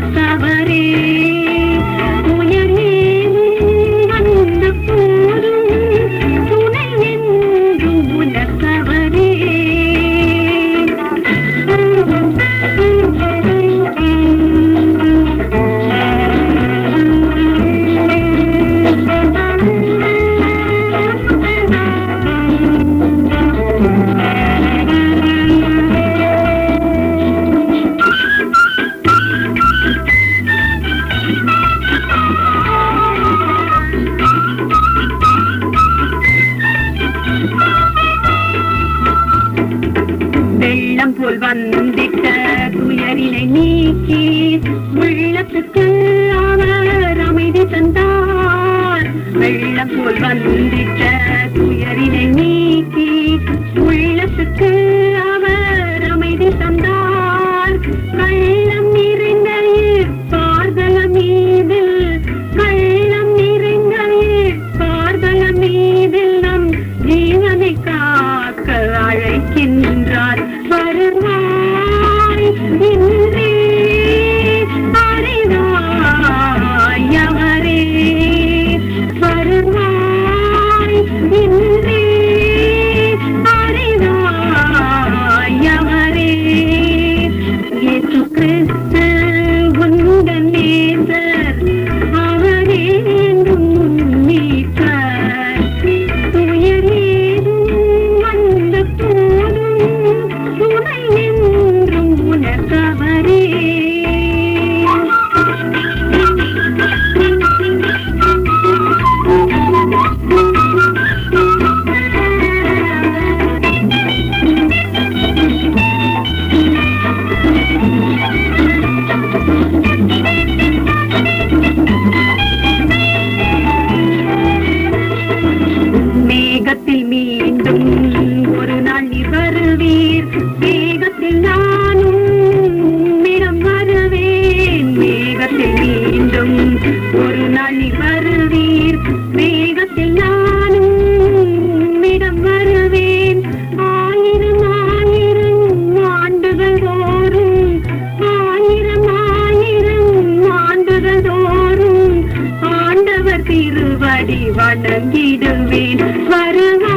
ಕಸವ போல் வந்திட்ட துயரினை நீக்கி உள்ளத்துக்கு அவர் அமைதி தந்தார். வெள்ளம் போல் வந்திட்ட துயரினை நீக்கி உள்ளத்துக்கு வருவேன் வருவேன்